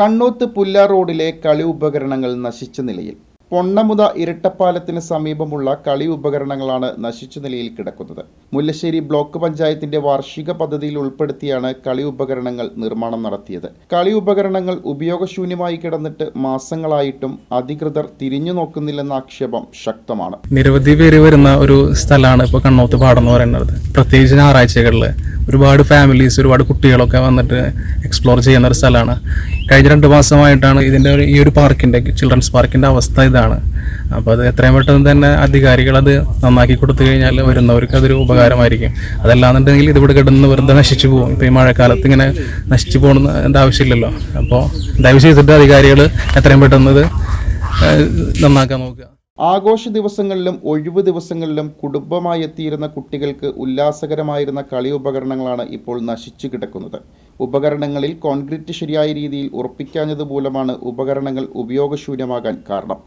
കണ്ണൂത്ത് പുല്ല റോഡിലെ കളി ഉപകരണങ്ങൾ നശിച്ച നിലയിൽ. പൊണ്ണമുത ഇരട്ടപ്പാലത്തിന് സമീപമുള്ള കളി ഉപകരണങ്ങളാണ് നശിച്ച നിലയിൽ കിടക്കുന്നത്. മുല്ലശ്ശേരി ബ്ലോക്ക് പഞ്ചായത്തിന്റെ വാർഷിക പദ്ധതിയിൽ ഉൾപ്പെടുത്തിയാണ് കളി ഉപകരണങ്ങൾ നിർമ്മാണം നടത്തിയത്. കളി ഉപകരണങ്ങൾ ഉപയോഗശൂന്യമായി കിടന്നിട്ട് മാസങ്ങളായിട്ടും അധികൃതർ തിരിഞ്ഞു നോക്കുന്നില്ലെന്ന ആക്ഷേപം ശക്തമാണ്. നിരവധി പേര് വരുന്ന ഒരു സ്ഥലമാണ് ഇപ്പോൾ കണ്ണോത്ത് പാടം എന്ന് പറയുന്നത്. പ്രത്യേകിച്ച് ഞായറാഴ്ചകളിൽ ഒരുപാട് ഫാമിലീസ് ഒരുപാട് കുട്ടികളൊക്കെ വന്നിട്ട് എക്സ്പ്ലോർ ചെയ്യുന്ന ഒരു സ്ഥലമാണ്. കഴിഞ്ഞ രണ്ട് മാസമായിട്ടാണ് ഇതിന്റെ ഈ ഒരു പാർക്കിന്റെ ചിൽഡ്രൻസ് പാർക്കിന്റെ അവസ്ഥ ഇതാണ്. അപ്പോൾ അത് എത്രയും പെട്ടെന്ന് തന്നെ അധികാരികൾ അത് നന്നാക്കി കൊടുത്തു കഴിഞ്ഞാൽ വരുന്നവർക്ക് അതൊരു ഉപകാരമായിരിക്കും. അതല്ലാന്നുണ്ടെങ്കിൽ ഇതിവിടെ കിടന്ന് വെറുതെ നശിച്ചു പോകും. ഇപ്പോൾ ഈ മഴക്കാലത്ത് ഇങ്ങനെ നശിച്ചു പോകണമെന്ന് ആവശ്യമില്ലല്ലോ. അപ്പോൾ ദയവ് ചെയ്തിട്ട് അധികാരികൾ എത്രയും പെട്ടെന്ന് ഇത് നന്നാക്കാൻ നോക്കുക. ആഘോഷ ദിവസങ്ങളിലും ഒഴിവ് ദിവസങ്ങളിലും കുടുംബമായി എത്തിയിരുന്ന കുട്ടികൾക്ക് ഉല്ലാസകരമായിരുന്ന കളി ഉപകരണങ്ങളാണ് ഇപ്പോൾ നശിച്ചു കിടക്കുന്നത്. ഉപകരണങ്ങളിൽ കോൺക്രീറ്റ് ശരിയായ രീതിയിൽ ഉറപ്പിക്കാഞ്ഞത് മൂലമാണ് ഉപകരണങ്ങൾ ഉപയോഗശൂന്യമാകാൻ കാരണം.